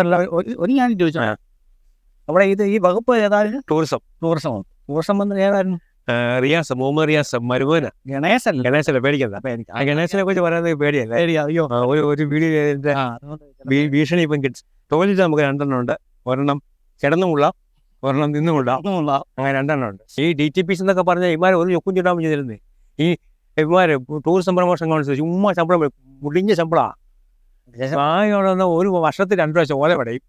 ഒരു- ഞാൻ ചോദിച്ചു? അവിടെ ഇത് ഈ വകുപ്പ് ഏതായിരുന്നു? ടൂറിസം. ടൂറിസം. ടൂറിസം മന്ത്രി ഏതായിരുന്നു? റിയാസ് മുഹമ്മദ് റിയാസ് മരുമോന. ഗണേശല്ല ഗണേശനെ പേടിക്കണ്ട. അപ്പൊ ആ ഗണേശനെ കുറിച്ച് പറയുന്നത് പേടിയല്ല. അയ്യോ. ഒരു വീഡിയോ ഭീഷണി ഇപ്പം കിട്ടും. നമുക്ക് രണ്ടെണ്ണം ഉണ്ട്. ഒരെണ്ണം കിടന്നുമുള്ള ഒരെണ്ണം നിന്നും കൊള്ളാം. അങ്ങനെ രണ്ടെണ്ണം ഉണ്ട്. ഈ ഡി ടി പി എന്നൊക്കെ പറഞ്ഞ ഇമാരെ ഒരു ചൊക്കും ചുണ്ടാൻ ചെയ്തിരുന്നേ. ഈ ഇമാര് ടൂറിസം പ്രമോഷൻ കൗൺസിൽ ചുമ്മാ ശമ്പളം മുടിഞ്ഞ ശമ്പളമാണ് പ്രായമുള്ള ഒരു വർഷത്തിൽ രണ്ടു പ്രാവശ്യം ഓല പടയും.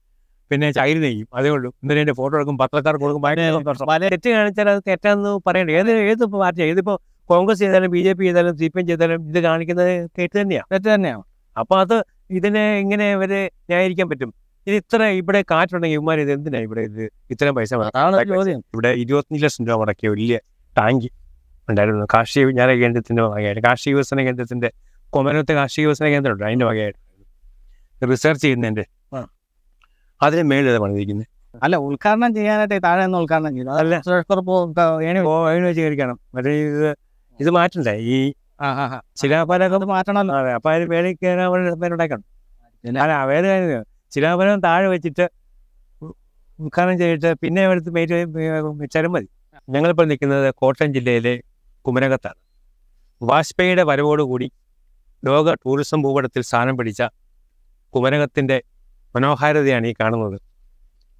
പിന്നെ ചൈര് നെയ്യും. അതേ ഉള്ളൂ. എന്നിട്ട് എന്റെ ഫോട്ടോ എടുക്കും? പത്രക്കാർ കൊടുക്കും. ഭയങ്കര തെറ്റ് കാണിച്ചാൽ അത് തെറ്റാന്ന് പറയണ്ട. ഏത് ഏത് പാർട്ടി ഏതിപ്പോൾ കോൺഗ്രസ് ചെയ്താലും ബി ജെ പി ചെയ്താലും സി പി എം ചെയ്താലും ഇത് കാണിക്കുന്നത് തെറ്റ് തന്നെയാണ് തെറ്റ് തന്നെയാണ് അപ്പോൾ അത് ഇതിനെ ഇങ്ങനെ ഇവർ ന്യായീകരിക്കാൻ പറ്റും. ഇത് ഇത്ര ഇവിടെ കാറ്റുണ്ടെങ്കിൽ ഇവന്മാർ ഇത് എന്തിനാ ഇവിടെ ഇത് ഇത്രയും പൈസ ചോദ്യം. ഇവിടെ ഇരുപത്തഞ്ച് ലക്ഷം രൂപ മുടക്കിയ വലിയ ടാങ്ക് ഉണ്ടായിരുന്നു. കാർഷിക വിജ്ഞാന കേന്ദ്രത്തിന്റെ വകയായിട്ട് കാർഷിക വികസന കേന്ദ്രത്തിന്റെ കൊമനത്തെ കാർഷിക വികസന കേന്ദ്രം ഉണ്ട് അതിന്റെ വകയായിട്ട്. റിസർച്ച് ചെയ്യുന്നതിന്റെ. അതിന് മേളിൽ പണിതിരിക്കുന്നത് അല്ല ഉദ്ഘാടനം ചെയ്യാനായിട്ട് താഴെ നിന്ന് ഉദ്ഘാടനം ചെയ്തു. അല്ല. കഴിക്കണം മറ്റേ ഇത് ഇത് മാറ്റണ്ടേ? ഈ ശിലാഫലകം മാറ്റണമല്ലോ. അതെ അപ്പൊ അതിന് മേളിൽ കയറാൻ ഉണ്ടാക്കണം? അല്ല വേറെ ശിലാഫലകം താഴെ വെച്ചിട്ട് ഉദ്ഘാടനം ചെയ്തിട്ട് പിന്നെ എടുത്ത് മേറ്റ് വെച്ചാലും മതി. ഞങ്ങളിപ്പോൾ നിൽക്കുന്നത് കോട്ടയം ജില്ലയിലെ കുമരകത്താണ്. വാജ്പേയിയുടെ വരവോടുകൂടി ലോക ടൂറിസം ഭൂപടത്തിൽ സ്ഥാനം പിടിച്ച കുമരകത്തിന്റെ മനോഹാരിതയാണ് ഈ കാണുന്നത്.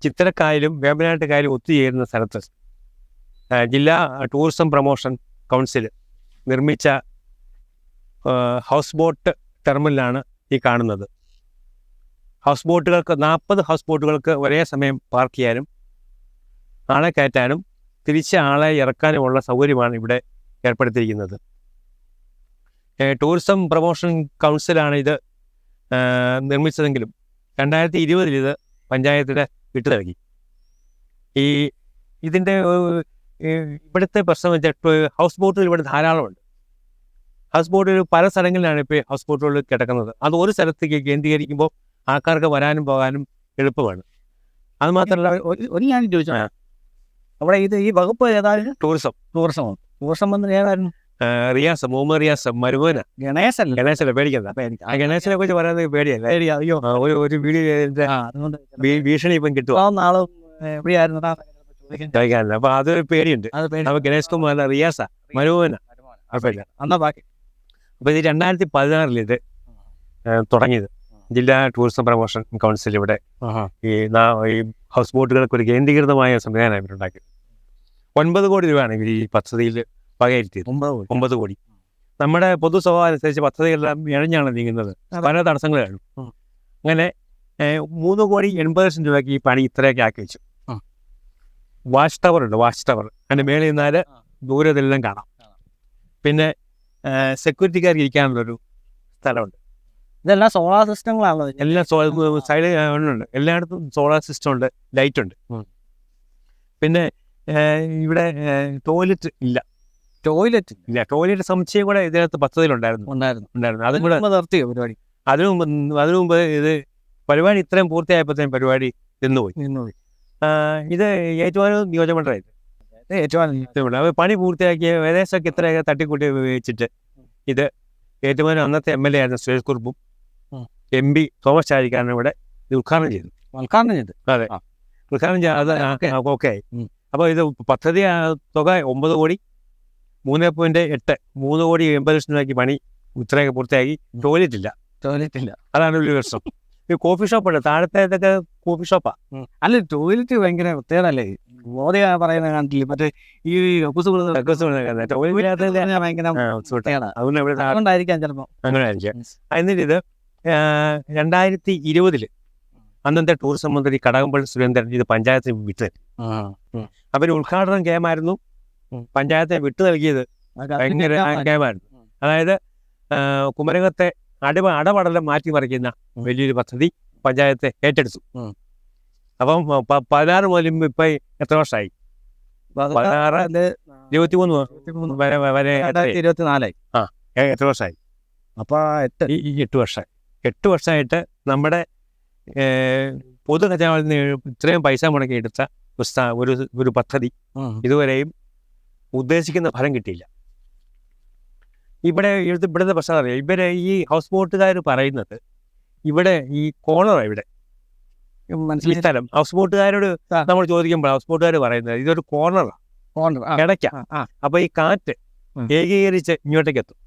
ചിത്രക്കായലും വേമ്പനാട്ട് കായലും ഒത്തുചേരുന്ന സ്ഥലത്ത് ജില്ലാ ടൂറിസം പ്രൊമോഷൻ കൗൺസിൽ നിർമ്മിച്ച ഹൗസ് ബോട്ട് ടെർമിനലാണ് ഈ കാണുന്നത്. ഹൗസ് ബോട്ടുകൾക്ക് നാൽപ്പത് ഹൗസ് ബോട്ടുകൾക്ക് ഒരേ സമയം പാർക്ക് ചെയ്യാനും ആളെ കയറ്റാനും തിരിച്ച് ആളെ ഇറക്കാനുമുള്ള സൗകര്യമാണ് ഇവിടെ ഏർപ്പെടുത്തിയിരിക്കുന്നത്. ടൂറിസം പ്രൊമോഷൻ കൗൺസിലാണ് ഇത് നിർമ്മിച്ചതെങ്കിലും രണ്ടായിരത്തി ഇരുപതിൽ ഇത് പഞ്ചായത്തിന്റെ വിട്ടിറങ്ങി ഈ ഇതിന്റെ ഇവിടുത്തെ പ്രശ്നം വെച്ചാൽ ഹൗസ് ബോട്ടുകൾ ഇവിടെ ധാരാളമുണ്ട്. ഹൗസ് ബോട്ടുകൾ പല സ്ഥലങ്ങളിലാണ് ഇപ്പോൾ ഹൗസ് ബോട്ടുകൾ കിടക്കുന്നത്. അത് ഒരു സ്ഥലത്തേക്ക് കേന്ദ്രീകരിക്കുമ്പോൾ ആൾക്കാർക്ക് വരാനും പോകാനും എളുപ്പമാണ്. അത് മാത്രമല്ല ഒരു- ഞാൻ ചോദിച്ചു അവിടെ ഇത് ഈ വകുപ്പ് ഏതായാലും ടൂറിസം. ടൂറിസം. ടൂറിസം മന്ത്രി ഏതായിരുന്നു? റിയാസ് മുഹമ്മദ് റിയാസ് മരുമോന. ഗണേശൻ ഗണേശനെ പേടിക്കണ്ട. അപ്പൊ ആ ഗണേശനെ കുറിച്ച് പറയുന്നത് പേടിയല്ല? പേടി അയ്യോ. ഒരു ഒരു വീഡിയോ ഭീഷണി ഇപ്പം കിട്ടും ചോദിക്കാനില്ല. അപ്പൊ അതൊരു പേടിയുണ്ട്. അപ്പൊ ഗണേഷ് കുമാർ റിയാസ മരുമോന. എന്നാ ബാക്കി? അപ്പോൾ ഇത് രണ്ടായിരത്തി പതിനാറിൽ ഇത് തുടങ്ങിയത്. ജില്ലാ ടൂറിസം പ്രൊമോഷൻ കൗൺസിൽ ഇവിടെ ഈ ഈ ഹൗസ് ബോട്ടുകൾക്ക് ഒരു കേന്ദ്രീകൃതമായ സംവിധാനം ഇവരുണ്ടാക്കി ഒൻപത് കോടി രൂപയാണ് ഇവർ ഈ പദ്ധതിയിൽ വകയിരുത്തിയത് ഒമ്പത് കോടി. നമ്മുടെ പൊതു സ്വഭാവം അനുസരിച്ച് പദ്ധതികളെല്ലാം ഇഴഞ്ഞാണ് നീങ്ങുന്നത്. പല തടസ്സങ്ങളാണ് കാണും അങ്ങനെ മൂന്ന് കോടി എൺപത് ലക്ഷം രൂപയ്ക്ക് ഈ പണി ഇത്രയൊക്കെ ആക്കി വെച്ചു. വാച്ച് ടവർ ഉണ്ട് വാച്ച് ടവർ. അതിന്റെ മേളിൽ നിന്നാൽ ദൂരതെല്ലാം ദൂരത്തെല്ലാം കാണാം. പിന്നെ സെക്യൂരിറ്റിക്കാർക്ക് ഇരിക്കാനുള്ളൊരു സ്ഥലമുണ്ട്. ഇതെല്ലാം സോളാർ സിസ്റ്റങ്ങളാണോ എല്ലാം സൈഡ് ഉണ്ട്. എല്ലായിടത്തും സോളാർ സിസ്റ്റം ഉണ്ട് ലൈറ്റ് ഉണ്ട്. പിന്നെ ഇവിടെ ടോയ്ലറ്റ് ഇല്ല. ടോയ്ലറ്റ് ഇല്ല ടോയ്ലറ്റ് സമുച്ചയം കൂടെ ഇതിനകത്ത് പദ്ധതിയിലുണ്ടായിരുന്നു ഉണ്ടായിരുന്നു. ഉണ്ടായിരുന്നു. അതും കൂടെ നിർത്തിയോ പരിപാടി. അതിനു മുമ്പ് അതിനു മുമ്പ് ഇത് പരിപാടി ഇത്രയും പൂർത്തിയായപ്പോഴത്തേക്കും പരിപാടി നിന്നുപോയി. നിന്നുപോയി. ഇത് ഏറ്റുമാനൂർ നിയോജകമണ്ഡലമായിരുന്നു. അവർ പണി പൂർത്തിയാക്കിയ ഏകദേശമൊക്കെ ഇത്രയൊക്കെ തട്ടിക്കൂട്ടി ഉപയോഗിച്ചിട്ട് ഇത് ഏറ്റുമാനൂർ അന്നത്തെ എം എൽ എ ആയിരുന്ന സുരേഷ് കുറുപ്പും. എം പി തോമസ് ചാരിക്കാരനും ഇവിടെ ഇത് ഉദ്ഘാടനം ചെയ്തു. ഉദ്ഘാടനം ചെയ്തു. അതെ. ഉദ്ഘാടനം ചെയ്യാൻ അത് ഓക്കേ. ആയി. അപ്പോൾ ഇത് പദ്ധതി തുക ഒമ്പത് കോടി മൂന്ന് പോയിന്റ് എട്ട് മൂന്ന് കോടി എൺപത് ലക്ഷം രൂപയ്ക്ക് പണി ഉത്തരയൊക്കെ പൂർത്തിയാക്കി. ടോയ്ലറ്റ് ഇല്ല ടോയ്ലറ്റ് ഇല്ല അതാണ് വലിയ പ്രശ്നം. ഈ കോഫി ഷോപ്പുണ്ട്. താഴത്തെ ഇതൊക്കെ കോഫി ഷോപ്പാ. അല്ല ടോയ്ലറ്റ് ഭയങ്കര പ്രത്യേകതല്ലേ? മോദി പറയുന്ന കണ്ടില്ലേ? മറ്റേ ഈ അതുകൊണ്ടായിരിക്കാം ചിലപ്പോ. അങ്ങനെ ആയിരിക്കും എന്നിട്ട് ഇത് രണ്ടായിരത്തി ഇരുപതിൽ അന്നത്തെ ടൂറിസം മന്ത്രി കടകംപള്ളി സുരേന്ദ്രൻ ഇത് പഞ്ചായത്തിന് വിട്ടു. അവർ ഉദ്ഘാടനം കേമായിരുന്നു ഉം. പഞ്ചായത്തെ വിട്ടു നൽകിയത് ഭയങ്കര. അതായത് കുമരകത്തെ അടിമ അടപടലം മാറ്റിമറിക്കുന്ന വലിയൊരു പദ്ധതി പഞ്ചായത്തെ ഏറ്റെടുത്തു. അപ്പം പതിനാറ് മുതലും ഇപ്പൊ എത്ര വർഷമായി പതിനാറ് ഇരുപത്തിമൂന്ന് വരെ വരെ ഇരുപത്തിനാലായി ആ എത്ര വർഷമായി അപ്പൊ എട്ട്. ഈ എട്ട് വർഷമായി എട്ട് വർഷമായിട്ട് നമ്മുടെ പൊതു കച്ചവടത്തിന് നിന്ന് ഇത്രയും പൈസ മുടക്കി എടുത്ത ഒരു ഒരു പദ്ധതി ഇതുവരെയും ഉദ്ദേശിക്കുന്ന ഫലം കിട്ടിയില്ല. ഇവിടെ ഇവിടുത്തെ ഇവിടുത്തെ പ്രശ്നം അറിയാം? ഇവരെ ഈ ഹൗസ് ബോട്ടുകാർ പറയുന്നത് ഇവിടെ ഈ കോണർ ഇവിടെ. മനസ്സിലായി. സ്ഥലം ഹൗസ് ബോട്ടുകാരോട് നമ്മൾ ചോദിക്കുമ്പോൾ ഹൗസ് ബോട്ടുകാർ പറയുന്നത് ഇതൊരു കോർണറാണ് കോർണർ ഇടയ്ക്ക. അപ്പൊ ഈ കാറ്റ്. ഏകീകരിച്ച് ഇങ്ങോട്ടേക്ക് എത്തും.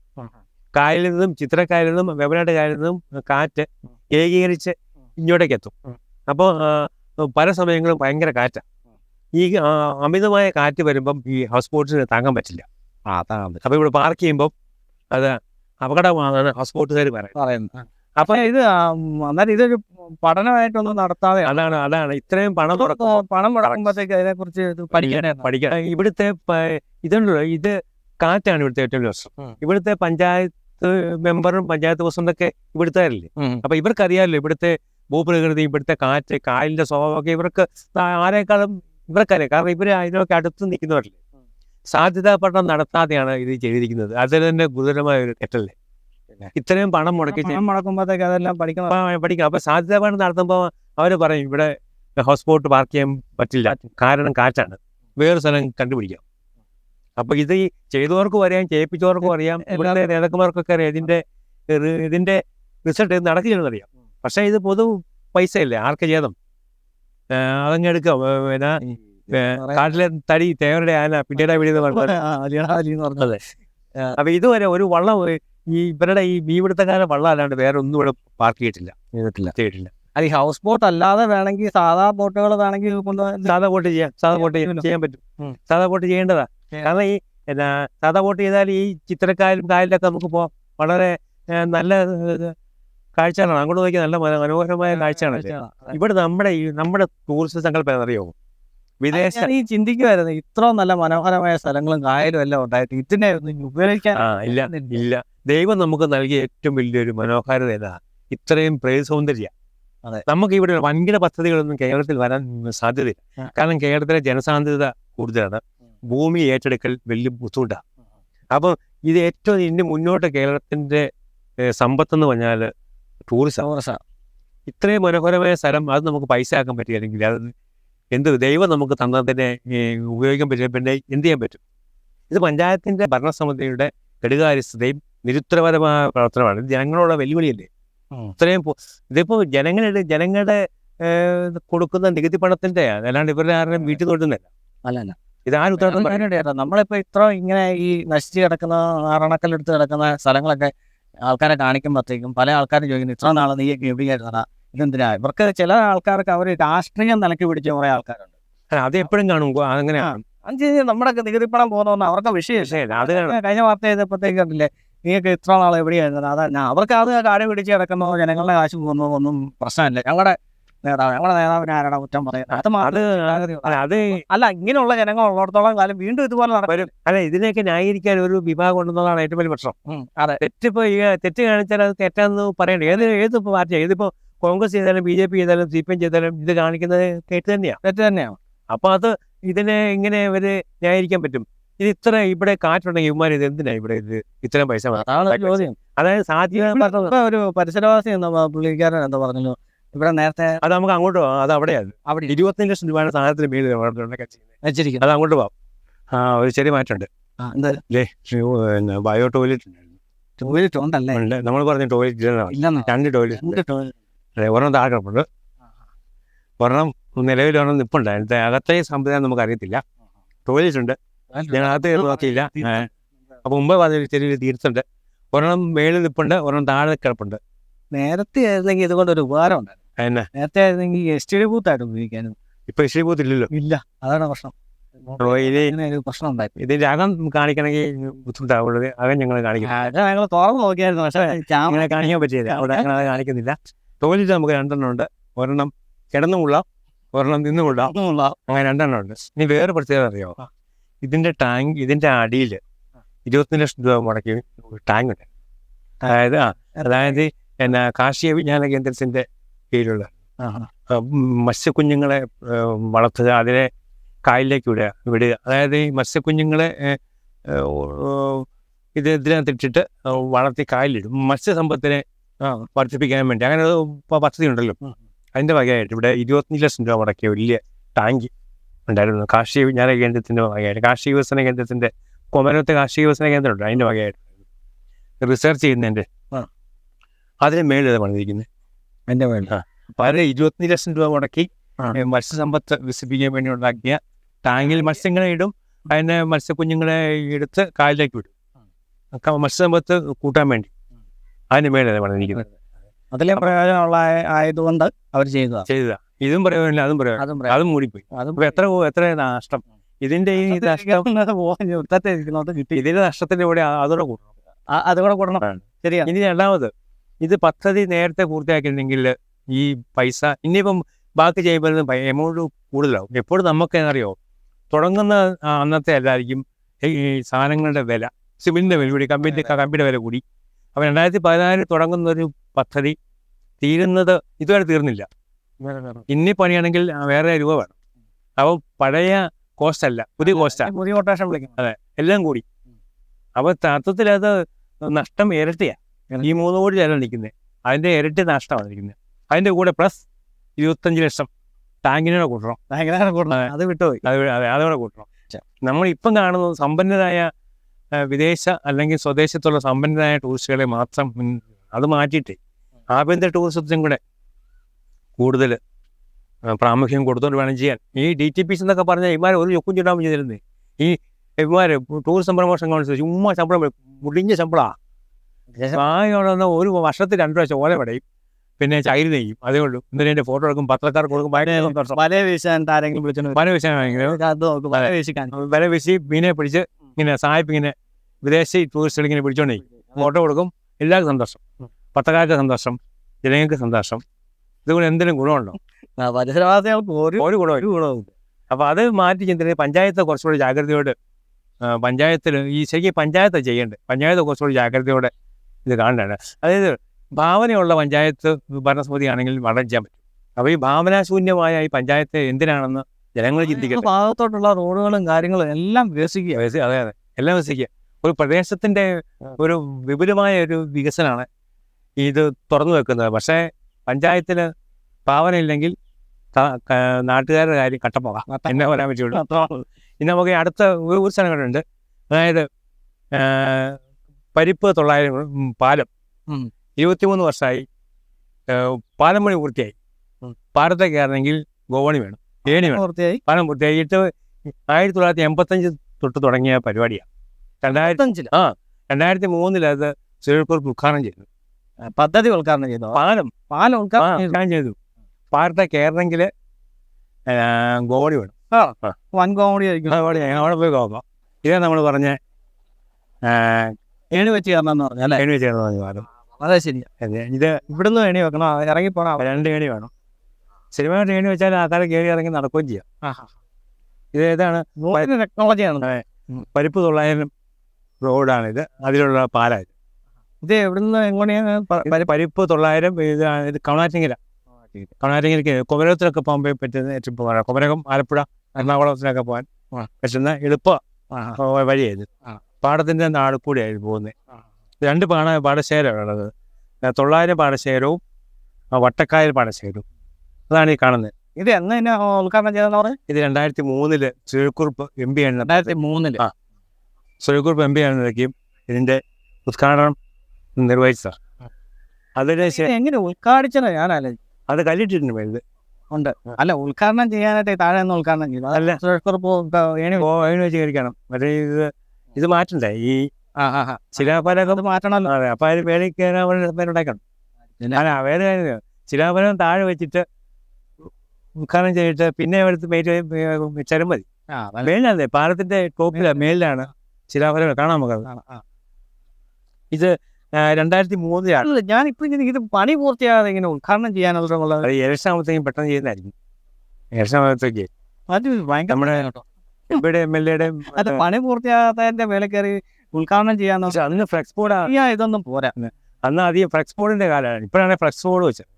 കായലിൽ നിന്നും ചിത്രക്കായലിൽ നിന്നും വെവനാട് കായലിൽ നിന്നും കാറ്റ്. ഏകീകരിച്ച് ഇങ്ങോട്ടേക്ക് എത്തും. അപ്പോൾ പല സമയങ്ങളും ഭയങ്കര കാറ്റാണ് ഈ അമിതമായ കാറ്റ് വരുമ്പം ഈ ഹൗസ് ബോട്ടിന് താങ്ങാൻ പറ്റില്ല. ആ, അതാണ്. അത് അപ്പൊ ഇവിടെ പാർക്ക് ചെയ്യുമ്പോൾ അത് അപകടമാണെന്നാണ് ഹൗസ് ബോട്ടുകാർ പറയുന്നത് അപ്പൊ ഇത് എന്നാലും ഇതൊരു പഠനമായിട്ടൊന്നും നടത്താതെ അതാണ് അതാണ്. ഇത്രയും പണം പണം മുടക്കുമ്പോഴത്തേക്ക് അതിനെ കുറിച്ച് പഠിക്കാനായിരുന്നു പഠിക്കാൻ ഇവിടുത്തെ ഇതുണ്ടല്ലോ ഇത് കാറ്റാണ് ഇവിടുത്തെ ഏറ്റവും വലിയ പ്രശ്നം ഇവിടുത്തെ പഞ്ചായത്ത് മെമ്പറും പഞ്ചായത്ത് പ്രസിഡന്റൊക്കെ ഇവിടുത്തെ അല്ലേ. അപ്പൊ ഇവർക്കറിയാമല്ലോ ഇവിടുത്തെ ഭൂപ്രകൃതി ഇവിടുത്തെ കാറ്റ് കായലിന്റെ സ്വഭാവമൊക്കെ ഇവർക്ക് ആരെക്കാളും ഇവർക്കറിയാം. കാരണം ഇവർ അതിനൊക്കെ അടുത്ത് നിൽക്കുന്നവരല്ലേ. സാധ്യതാ പഠനം നടത്താതെയാണ് ഇത് ചെയ്തിരിക്കുന്നത്. അത് തന്നെ ഗുരുതരമായ ഒരു തെറ്റല്ലേ. ഇത്രയും പണം മുടക്കി മുടക്കുമ്പോഴത്തേക്ക് അതെല്ലാം പഠിക്കണം. അപ്പൊ പഠിക്കാം അപ്പൊ സാധ്യതാ പഠനം നടത്തുമ്പോൾ അവർ പറയും ഇവിടെ ഹൗസ് ബോട്ട് പാർക്ക് ചെയ്യാൻ പറ്റില്ല. കാരണം കാറ്റാണ്. വേറെ സ്ഥലം കണ്ടുപിടിക്കാം. അപ്പൊ ഇത് ഈ ചെയ്തവർക്കും അറിയാം ചെയ്യിപ്പിച്ചവർക്കും അറിയാം. ഇവിടുത്തെ നേതാക്കന്മാർക്കൊക്കെ അറിയാം. ഇതിന്റെ ഇതിന്റെ റിസൾട്ട് നടക്കില്ലെന്ന് അറിയാം. പക്ഷെ ഇത് പൊതു പൈസ അല്ലേ ആർക്ക് ചെയ്തം അതങ്ങ് എടുക്കാം. പിന്നെ കാട്ടിലെ തടി തേവരുടെ ആന പിന്നീട് വീഴുന്ന പറഞ്ഞത് അപ്പൊ ഇതുവരെ ഒരു വള്ളം ഈ ഇവരുടെ ഈ മീൻപിടുത്തക്കാരെ വള്ളം അല്ലാണ്ട് വേറെ ഒന്നും ഇവിടെ പാർക്ക് ചെയ്തിട്ടില്ല. ചെയ്തിട്ടില്ല. അത് ഈ ഹൗസ് ബോട്ട് അല്ലാതെ വേണമെങ്കിൽ സാധാ ബോട്ടുകൾ വേണമെങ്കിൽ സാധാ ബോട്ട് ചെയ്യാം. സാധാ ബോട്ട് ചെയ്യാം ചെയ്യാൻ പറ്റും. സാധാ ബോട്ട് ചെയ്യേണ്ടതാ. കാരണം ഈ സാധാ ബോട്ട് ചെയ്താൽ ഈ ചിത്രക്കാരും കായലിലൊക്കെ നമുക്ക് പോവാം. വളരെ നല്ല കാഴ്ചകളാണ്. അങ്ങോട്ട് നോക്കിയാൽ നല്ല മന- മനോഹരമായ കാഴ്ചയാണ് ഇവിടെ നമ്മുടെ ഈ നമ്മുടെ ടൂറിസ്റ്റ് സങ്കല്പം അറിയോ? വിദേശ ഈ ചിന്തിക്കുമായിരുന്നു ഇത്ര നല്ല മനോഹരമായ സ്ഥലങ്ങളും കായലും എല്ലാം ഉണ്ടായിട്ട് ഇതിനെ ഒന്നും ഉപയോഗിക്കാൻ ഇല്ല ഇല്ല. ദൈവം നമുക്ക് നൽകിയ ഏറ്റവും വലിയൊരു മനോഹാരിത ഏതാ? ഇത്രയും പ്രേത സൗന്ദര്യ. നമുക്ക് ഇവിടെ വൻകിട പദ്ധതികളൊന്നും കേരളത്തിൽ വരാൻ സാധ്യതയില്ല. കാരണം കേരളത്തിലെ ജനസാന്ദ്രത കൂടുതലാണ്. ഭൂമി ഏറ്റെടുക്കൽ വലിയ ബുദ്ധിമുട്ടാണ് അപ്പം ഇത് ഏറ്റവും ഇനി മുന്നോട്ട് കേരളത്തിന്റെ സമ്പത്ത് എന്ന് പറഞ്ഞാൽ ടൂറിസം ടൂറിസം ഇത്രയും മനോഹരമായ സ്ഥലം അത് നമുക്ക് പൈസ ആക്കാൻ പറ്റുകയാണെങ്കിൽ അത് എന്ത് ദൈവം നമുക്ക് തന്നതിനെ ഉപയോഗിക്കാൻ പറ്റില്ല പിന്നെ എന്ത് ചെയ്യാൻ പറ്റും? ഇത് പഞ്ചായത്തിന്റെ ഭരണസമിതിയുടെ കെടുകാര്യസ്ഥതയും നിരുത്തരപരമായ പ്രവർത്തനമാണ്. ഇത് ജനങ്ങളോട് വെല്ലുവിളിയല്ലേ. ഇത്രയും ഇതിപ്പോൾ ഇതിപ്പോ ജനങ്ങളുടെ ജനങ്ങളുടെ കൊടുക്കുന്ന നികുതി പണത്തിന്റെ അല്ലാണ്ട് ഇവരുടെ ആരുടെയും വീട്ടിൽ തൊട്ടുന്നില്ല അല്ലല്ല. ഇത് ആരും ഉത്തരവാദിത്തം നമ്മളിപ്പോൾ ഇത്ര ഇങ്ങനെ ഈ നശിച്ച് കിടക്കുന്ന അറണക്കല്ലെടുത്ത് കിടക്കുന്ന സ്ഥലങ്ങളൊക്കെ ആൾക്കാരെ കാണിക്കുമ്പോഴത്തേക്കും പല ആൾക്കാരും ചോദിക്കുന്നു ഇത്ര നാളെ നീ എവിടെയായിരുന്നാ ഇതെന്തിനാ? ഇവർക്ക് ചില ആൾക്കാർക്ക് അവർ രാഷ്ട്രീയം നിലയ്ക്ക് പിടിച്ച കുറെ ആൾക്കാരുണ്ട്. അത് എപ്പോഴും കാണും കഴിഞ്ഞ് നമ്മുടെ നികുതി പണം പോകുന്ന അവർക്ക് വിഷയം കഴിഞ്ഞ വാർത്ത ചെയ്തപ്പോഴത്തേക്ക് കണ്ടില്ലേ നീയൊക്കെ ഇത്ര നാൾ എവിടെയായിരുന്നു അതാ അവർക്ക് അത് കാര്യം പിടിച്ച് കിടക്കുന്നോ ജനങ്ങളുടെ കാശ് പോകുന്നോ ഒന്നും പ്രശ്നമില്ല. ഞങ്ങളുടെ നേതാവ്. ഞങ്ങളുടെ നേതാവിന് ആരാണ് കുറ്റം പറയുന്നത്? അത് അല്ല അത് അല്ല ഇങ്ങനെയുള്ള ജനങ്ങൾ ഉള്ളിടത്തോളം കാലം വീണ്ടും ഇതുപോലെ നടക്കും. അല്ലെ ഇതിനെയൊക്കെ ന്യായീകരിക്കാൻ ഒരു വിഭാഗം ഉണ്ടെന്നുള്ളതാണ് ഏറ്റവും വലിയ പ്രശ്നം. അതെ. തെറ്റിപ്പോ തെറ്റ് കാണിച്ചാൽ അത് തെറ്റാന്ന് പറയണ്ട ഏത് ഏത് പാർട്ടി ഇതിപ്പോ കോൺഗ്രസ് ചെയ്താലും ബി ജെ പി ചെയ്താലും സി പി എം ചെയ്താലും ഇത് കാണിക്കുന്നത് തെറ്റ് തന്നെയാണ് തെറ്റ് തന്നെയാണ് അപ്പൊ അത് ഇതിനെ ഇങ്ങനെ ഇവർ ന്യായീകരിക്കാൻ പറ്റും. ഇത് ഇത്ര ഇവിടെ കാറ്റുണ്ടെങ്കിൽ ഇവന്മാർ ഇത് എന്തിനാ ഇവിടെ ഇത് ഇത്രയും പൈസ? അതാണ് ചോദ്യം. അതായത് സാധ്യത ഒരു പരിസരവാസി എന്താ പുള്ളിക്കാരൻ എന്താ പറഞ്ഞല്ലോ? ഇവിടെ നേരത്തെ അത് നമുക്ക് അങ്ങോട്ട് പോകാം അത് അവിടെയാണ് അവിടെ ഇരുപത്തഞ്ച് ലക്ഷം രൂപയുടെ സാധനത്തിന് മേളിൽ വെച്ചിരിക്കും അത് അങ്ങോട്ട് പോവാം. ആ ഒരു ചെറിയ മാറ്റമുണ്ട്. ബയോ ടോയ്ലറ്റ് ഉണ്ടായിരുന്നു. ടോയ്ലറ്റ് ഉണ്ടല്ലേ? നമ്മൾ പറഞ്ഞ ടോയ്ലറ്റ് ഇല്ലെന്നാണ് രണ്ട് ടോയ്ലറ്റ് ഒരെണ്ണം താഴെപ്പുണ്ട് ഒരെണ്ണം നിലവിൽ ഒരെണ്ണം നിപ്പുണ്ട് അതിന്റെ അകത്തെ സംവിധാനം നമുക്ക് അറിയത്തില്ല. ടോയ്ലറ്റ് ഉണ്ട്. ഞാൻ അകത്ത് നോക്കിയില്ല. ഏ. അപ്പൊ മുമ്പ് പറഞ്ഞ ചെറിയൊരു തീർത്തുണ്ട്. ഒരെണ്ണം മേളിൽ നിപ്പുണ്ട് ഒരെണ്ണം താഴെ കിടപ്പുണ്ട്. നേരത്തെ ആയിരുന്നെങ്കിൽ ഇതുകൊണ്ട് ഒരു ഉപകാരം ഉണ്ടായിരുന്നു. നേരത്തെ ആയിരുന്നെങ്കിൽ എസ് ടി ഡി ബൂത്തായിട്ട് ഉപയോഗിക്കാനും. ഇപ്പൊ എസ്റ്റിഡി ബൂത്ത് ഇല്ലല്ലോ? ഇല്ല അതാണ് പ്രശ്നം. പ്രശ്നം ഇതിന്റെ അകം കാണിക്കണമെങ്കിൽ ബുദ്ധിമുട്ടാവുള്ളത് അകം ഞങ്ങൾ കാണിക്കും. ഞങ്ങൾ തുറന്ന് നോക്കിയായിരുന്നു പക്ഷേ ക്യാമറ കാണിക്കാൻ പറ്റിയില്ല അവിടെ ഞങ്ങൾ കാണിക്കുന്നില്ല. ടോയ്ലറ്റ് നമുക്ക് രണ്ടെണ്ണം ഉണ്ട്. ഒരെണ്ണം കിടന്നും കൊള്ളാം ഒരെണ്ണം നിന്നും കൊള്ളാം. അങ്ങനെ രണ്ടെണ്ണം ഉണ്ട്. ഇനി വേറെ പ്രത്യേകത അറിയാമോ ഇതിന്റെ ടാങ്ക് ഇതിന്റെ അടിയിൽ ഇരുപത്തി ലക്ഷം രൂപ മുടക്കി ടാങ്ക് ഉണ്ട് അതായത് ആ. അതായത് എന്നാ കാർഷിക വിജ്ഞാന കേന്ദ്രത്തിന്റെ കീഴിലുള്ള മത്സ്യക്കുഞ്ഞുങ്ങളെ വളർത്തുക അതിനെ കായലിലേക്ക് വിടുക വിടുക. അതായത് ഈ മത്സ്യക്കുഞ്ഞുങ്ങളെ ഇത് ഇതിനകത്ത് ഇട്ടിട്ട് വളർത്തി കായലിടും. മത്സ്യസമ്പത്തിനെ വർദ്ധിപ്പിക്കാൻ വേണ്ടി. അങ്ങനെ ഒരു പദ്ധതി ഉണ്ടല്ലോ. അതിന്റെ അതിന്റെ വകയായിട്ട് ഇവിടെ ഇരുപത്തഞ്ച് ലക്ഷം രൂപ മുടക്കിയ വലിയ ടാങ്ക് ഉണ്ടായിരുന്നു. കാർഷിക വിജ്ഞാന കേന്ദ്രത്തിന്റെ വകയായിട്ട്. കാർഷിക വികസന കേന്ദ്രത്തിന്റെ കൊമരത്തെ കാർഷിക വികസന കേന്ദ്രമുണ്ട്. അതിന്റെ അതിന്റെ വകയായിട്ട്. റിസർച്ച് ചെയ്യുന്നതിന്റെ ആ. അതിന് മേളിലാണ് പണിതിരിക്കുന്നത് എന്റെ വേണ്ട പഴയ ഇരുപത്തി ലക്ഷം രൂപ മുടക്കി മത്സ്യസമ്പത്ത് വികസിപ്പിക്കാൻ വേണ്ടി ഉണ്ടാക്കിയ ടാങ്കിൽ മത്സ്യങ്ങളെ ഇടും അതിനെ മത്സ്യക്കുഞ്ഞുങ്ങളെ എടുത്ത് കായലിലേക്ക് വിടും. മത്സ്യസമ്പത്ത് കൂട്ടാൻ വേണ്ടി. അതിന് മേളിലാണ് പണിതിരിക്കുന്നത് അതിലെ പ്രയോജനമുള്ള ആയതുകൊണ്ട് അവർ ചെയ്തു ചെയ്തതാ. ഇതും പ്രയോജനമില്ല അതും പ്രയോജനം. അതും മൂടിപ്പോയി. അതും എത്ര എത്ര നഷ്ടം. ഇതിന്റെ ഈ നഷ്ടം ഇതിന്റെ നഷ്ടത്തിന്റെ കൂടെ അതോടെ കൂട്ടണം അതുകൂടെ കൂടണം. ശരിയാ. ഇനി രണ്ടാമത് ഇത് പദ്ധതി നേരത്തെ പൂർത്തിയാക്കിയിരുന്നെങ്കിൽ ഈ പൈസ ഇനിയിപ്പം ബാക്കി ചെയ്യുമ്പോൾ എമൗണ്ട് കൂടുതലാവും. എപ്പോഴും നമുക്ക് എന്നറിയോ തുടങ്ങുന്ന അന്നത്തെ അല്ലായിരിക്കും ഈ സാധനങ്ങളുടെ വില സിമെന്റിന്റെ വില കൂടി കമ്പിന്റെ കമ്പിയുടെ വില കൂടി. അപ്പം രണ്ടായിരത്തി പതിനാലിൽ തുടങ്ങുന്ന ഒരു പദ്ധതി തീരുന്നത് ഇതുവരെ തീർന്നില്ല. ഇനി പണിയാണെങ്കിൽ വേറെ രൂപ വേണം. അപ്പോൾ പഴയ കോസ്റ്റ്. അല്ല പുതിയ കോസ്റ്റാണ് പുതിയ കൊട്ടേഷൻ അതെ എല്ലാം കൂടി. അപ്പം തത്വത്തിൽ അത് നഷ്ടം ഇരട്ടിയാ. ഈ മൂന്ന് കോടി അല്ല നിൽക്കുന്നത് അതിന്റെ ഇരട്ടി നഷ്ടമാണ് നിൽക്കുന്നത് അതിന്റെ കൂടെ പ്ലസ് ഇരുപത്തഞ്ച് ലക്ഷം ടാങ്കിനോടെ കൂട്ടണം. ടാങ്കിനോടെ കൂട്ടണം. അത്. വിട്ടുപോയി. അത് അതെ അതോടെ കൂട്ടണം. നമ്മൾ ഇപ്പം കാണുന്നത് സമ്പന്നരായ വിദേശ അല്ലെങ്കിൽ സ്വദേശത്തുള്ള സമ്പന്നരായ ടൂറിസ്റ്റുകളെ മാത്രം അത് മാറ്റിയിട്ട് ആഭ്യന്തര ടൂറിസത്തിനും കൂടെ കൂടുതൽ പ്രാമുഖ്യം കൊടുത്തുകൊണ്ട് വേണം ചെയ്യാൻ. ഈ ഡി ടി പി എന്നൊക്കെ പറഞ്ഞാൽ ഇമാരെ ഒരു ചൊക്കും ചുണ്ടാവും ചെയ്തിരുന്നത് ഈ ഇമാര് ടൂറിസം പ്രമോഷൻ കൗൺസിൽ ചുമ്മാ ശമ്പളം മുടിഞ്ഞ ശമ്പളമാണ് വാങ്ങി ഒരു വർഷത്തിൽ രണ്ടു പ്രാവശ്യം ഓല പടയും. പിന്നെ ചൈര് നെയ്യും അതേ ഉള്ളൂ. എന്നിട്ട് എന്റെ ഫോട്ടോ എടുക്കും പത്രക്കാർക്ക് കൊടുക്കും. ഭയങ്കര സന്തോഷം. വീശാൻ ആരെങ്കിലും വീശിക്കാൻ. വില വീശി മീനെ പിടിച്ച് ഇങ്ങനെ സായിപ്പ് ഇങ്ങനെ വിദേശി ടൂറിസ്റ്റുകൾ ഇങ്ങനെ പിടിച്ചോണ്ടേ ഫോട്ടോ കൊടുക്കും. എല്ലാവർക്കും സന്തോഷം. പത്രക്കാർക്ക് സന്തോഷം. ജനങ്ങൾക്ക് സന്തോഷം. ഇതുകൊണ്ട് എന്തെങ്കിലും ഗുണമുണ്ടോ? പരിസരവാസികൾക്ക് ഒരു ഗുണവും അപ്പോൾ അത് മാറ്റി ചിന്തിക്കുന്നത് പഞ്ചായത്ത് കുറച്ചുകൂടി ജാഗ്രതയോട് പഞ്ചായത്തിൽ ഈ ശരിക്കും പഞ്ചായത്ത് ചെയ്യേണ്ടത് പഞ്ചായത്ത് കുറച്ചുകൂടി ജാഗ്രതയോടെ ഇത് കാണേണ്ടത് അതായത് ഭാവനയുള്ള പഞ്ചായത്ത് ഭരണസമിതി ആണെങ്കിൽ വളരെ ചെയ്യാൻ പറ്റും. അപ്പോൾ ഈ ഭാവനാശൂന്യമായ ഈ പഞ്ചായത്ത് എന്തിനാണെന്ന് ജനങ്ങൾ ചിന്തിക്കുക ഭാഗത്തോട്ടുള്ള റോഡുകളും കാര്യങ്ങളും എല്ലാം വികസിക്കുക. വികസിക്കുക അതെ അതെ. എല്ലാം വികസിക്കുക. ഒരു പ്രദേശത്തിന്റെ ഒരു വിപുലമായ ഒരു വികസനമാണ് ഇത് തുറന്നു വെക്കുന്നത്. പക്ഷേ പഞ്ചായത്തിന് ഭാവന ഇല്ലെങ്കിൽ ക- നാട്ടുകാരുടെ കാര്യം കട്ടപ്പോകാം എന്നെ പറയാൻ പറ്റുള്ളൂ. ഇനി നമുക്ക് അടുത്ത ഒരു ഒരു സ്ഥലം അതായത് പരിപ്പ് തൊള്ളായിരം പാലം. ഇരുപത്തിമൂന്ന് വർഷമായി പാലം പണി പൂർത്തിയായി. പാലത്തെ പാലത്തേക്ക് കയറണമെങ്കിൽ ഗോവണി വേണം ഏണി വേണം. പൂർത്തിയായി? പാലം പൂർത്തിയായിട്ട് ആയിരത്തി തൊള്ളായിരത്തി എൺപത്തഞ്ച് തൊട്ട് തുടങ്ങിയ പരിപാടിയാണ് രണ്ടായിരത്തി ആ രണ്ടായിരത്തി മൂന്നിൽ അത് സുരേഷ്കുറുപ്പ് ഉദ്ഘാടനം ചെയ്തു. പദ്ധതി ഉദ്ഘാടനം ചെയ്തു? പാലം. പാലം ആ, ഉദ്ഘാടനം ചെയ്തു. പാലത്തെ കയറണമെങ്കിൽ ഗോവണി വേണം. വൻ ഗോവണി ആയിരിക്കും അവിടെ പോയി നോക്കാം ഇതേ നമ്മൾ പറഞ്ഞ ഏണി വെച്ച് കയറണം എന്ന് പറഞ്ഞാൽ ഏണി ഏണി ചേർന്ന് പറഞ്ഞു മാറും അതെ ശരി ഇത് ഇവിടുന്ന് ഏണി വെക്കണം ഇറങ്ങി പോകണം രണ്ട് ഏണി വേണം. സിനിമയുടെ ഏണി വെച്ചാൽ ആൾക്കാരെ കയറി ഇറങ്ങി നടക്കുകയും ചെയ്യാം. ഇത് ഏതാണ്? ടെക്നോളജിയാണ്. പരിപ്പ് തൊള്ളായിരം റോഡാണ് ഇത് അതിലുള്ള പാലായത് ഇത് എവിടുന്ന് എങ്ങോട്ടാണ് പരിപ്പ് തൊള്ളായിരം ഇത് ഇത് കണാറ്റിങ്ങില കവണാറ്റിങ്ങരക്ക് കുമരകത്തിലൊക്കെ പോകുമ്പോൾ പറ്റുന്ന ട്രിപ്പ് കുമരകം ആലപ്പുഴ എറണാകുളത്തിനൊക്കെ പോകാൻ. പറ്റുന്ന എളുപ്പ വഴിയായത് ആ. പാടത്തിന്റെ നാട് കൂടിയായിരുന്നു പോകുന്നത് രണ്ട് പാട പാടശേഖരമാണ് ഉള്ളത് ആ, തൊള്ളായിരം പാടശേഖരവും വട്ടക്കായൽ പാടശേഖരവും. അതാണ് ഈ കാണുന്നത്. ഇത് എന്ന് തന്നെ ഉദ്ഘാടനം ചെയ്തെന്ന് പറഞ്ഞു? ഇത് രണ്ടായിരത്തി മൂന്നിൽ സുഴക്കുറിപ്പ് എം പി ആണ് രണ്ടായിരത്തി മൂന്നിൽ ആ. സുഴക്കുറിപ്പ് എം പി ആണ് നിലയ്ക്കും ഇതിന്റെ ഉദ്ഘാടനം നിർവഹിച്ചത്. അതിന് എങ്ങനെ ഉദ്ഘാടിച്ചത്? ഞാനല്ല അത് കല്ലിട്ടിട്ടുണ്ട് വലുത്. ഉണ്ട്. അല്ല ഉദ്ഘാടനം ചെയ്യാനായിട്ട് താഴെ നിന്ന് ഉദ്ഘാടനം ചെയ്തു. അല്ല. സുഴക്കുറിപ്പ് ഏണി വെച്ച് കഴിക്കണം മറ്റേ ഇത് ഇത് മാറ്റണ്ടേ? ഈ ശിലാഫലകം മാറ്റണമല്ലോ. അതെ അപ്പൊ അതിന് കയറാൻ പേരുണ്ടാക്കണം. അല്ല വേറെ ശിലാഫലകം താഴെ വെച്ചിട്ട് ഉദ്ഘാടനം ചെയ്തിട്ട് പിന്നെ എടുത്ത് മേറ്റ് വെച്ചാലും മതി. മേലിലല്ലേ? പാലത്തിന്റെ ടോപ്പിലാണ് മേലിലാണ് ശിലാഫലകം. കാണാൻ നമുക്ക്. ഇത് രണ്ടായിരത്തി മൂന്നിലാണ് അല്ല, ഞാൻ ഇപ്പൊ ഇങ്ങനെ ഇത് പണി പൂർത്തിയാകാതെ ഇങ്ങനെ ഉദ്ഘാടനം ചെയ്യാനുള്ള ഇലക്ഷൻ ആകുമ്പോഴത്തേക്കും പെട്ടെന്ന് ചെയ്യുന്നതായിരിക്കും. ഇലക്ഷൻ ആകുമ്പോഴത്തേക്ക് അത് ഭയങ്കര നമ്മുടെ. ഇവിടെ എം എൽ എയുടെ അത് പണി പൂർത്തിയാകാത്തതിന്റെ മേലെ കയറി ഉദ്ഘാടനം ചെയ്യാന്ന് അന്ന് ഫ്ലെക്സ് ബോർഡ് ഇതൊന്നും പോരാ. അന്ന് അധികം ഫ്ലെക്സ് ബോർഡിന്റെ കാലമാണ്. ഇപ്പോഴാണ് ഫ്ലെക്സ് ബോർഡ് വെച്ചത്.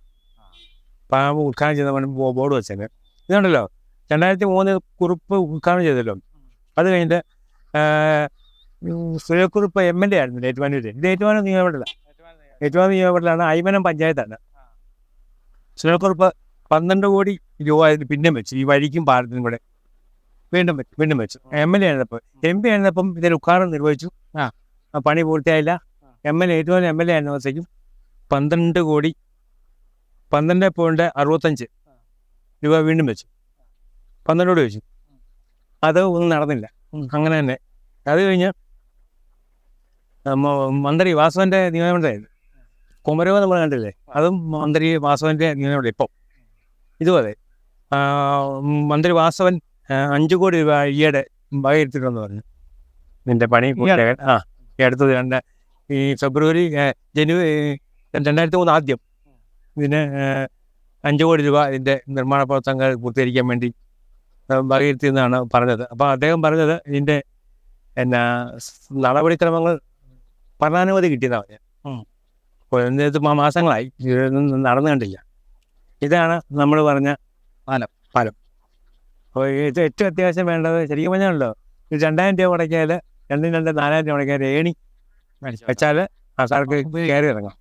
പാമ്പ് ഉദ്ഘാടനം ചെയ്ത ബോർഡ് വെച്ചത്. ഇതുണ്ടല്ലോ രണ്ടായിരത്തി മൂന്ന് കുറിപ്പ് ഉദ്ഘാടനം ചെയ്തല്ലോ. അത് കഴിഞ്ഞിട്ട് സുരക്കുറിപ്പ് എം എൽ എ ആയിരുന്നു ഏറ്റുമാനൂര്. ഇത് ഏറ്റുമാനൂർ നിയമമണ്ഡല ഏറ്റുമാനൂർ നിയമമണ്ഡലമാണ് അയ്മനം പഞ്ചായത്താണ്. സുരക്കുറിപ്പ് പന്ത്രണ്ട് കോടി രൂപ പിന്നെ വെച്ചു ഈ വഴിക്കും പാലത്തിനും കൂടെ. വീണ്ടും വെച്ചു വീണ്ടും വെച്ചു. എം എൽ എ ആയിരുന്നപ്പോൾ എം പി ആയിരുന്നപ്പം ഇതിന് ഉദ്ഘാടനം നിർവഹിച്ചു. ആ. പണി പൂർത്തിയായില്ല. എം എൽ എ ഏറ്റവും എം എൽ എ ആയിരുന്നപ്പോഴത്തേക്കും പന്ത്രണ്ട് കോടി പന്ത്രണ്ട് പോയിന്റ് അറുപത്തഞ്ച് രൂപ വീണ്ടും വെച്ചു. പന്ത്രണ്ട് കോടി വെച്ചു. അത് ഒന്നും നടന്നില്ല. അങ്ങനെ തന്നെ. അത് കഴിഞ്ഞ് മന്ത്രി വാസവന്റെ നിയമനമുണ്ടായിരുന്നു കുമരവ് നമ്മൾ കണ്ടില്ലേ? അതും മന്ത്രി വാസവന്റെ നിയമനമുണ്ട് ഇപ്പം. ഇതുപോലെ മന്ത്രി വാസവൻ അഞ്ച് കോടി രൂപ ഈയിടെ വകയിരുത്തിട്ടുണ്ടെന്ന് പറഞ്ഞു. നിന്റെ പണി പൂർത്തിയാക്കാൻ ആ അടുത്തത് രണ്ട് ഈ ഫെബ്രുവരി ജനുവരി രണ്ടായിരത്തി മൂന്ന് ആദ്യം. ഇതിന് അഞ്ചു കോടി രൂപ ഇതിന്റെ നിർമ്മാണ പ്രവർത്തനങ്ങൾ പൂർത്തീകരിക്കാൻ വേണ്ടി വകയിരുത്തിയെന്നാണ് പറഞ്ഞത്. അപ്പോൾ അദ്ദേഹം പറഞ്ഞത് ഇതിന്റെ എന്നാ നടപടിക്രമങ്ങൾ പഠനാനുമതി കിട്ടിയതാണ്. അപ്പോൾ എന്നിട്ട് മാസങ്ങളായി. നടന്നു കണ്ടില്ല. ഇതാണ് നമ്മൾ പറഞ്ഞ പാലം. പാലം അപ്പോൾ ഏറ്റവും അത്യാവശ്യം വേണ്ടത് ശരിക്കും പറഞ്ഞാണല്ലോ ഒരു രണ്ടായിരം രൂപ മുടക്കിയാൽ രണ്ടും രണ്ട് നാലായിരം രൂപ മുടക്കിയാൽ ഏണി വെച്ചാൽ ആൾക്കാർക്ക് കയറി ഇറങ്ങാം.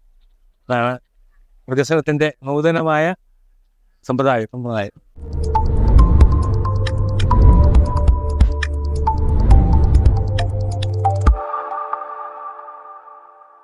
അതാണ് വികസനത്തിന്റെ നൂതനമായ സമ്പ്രദായം. സമ്പ്രദായം.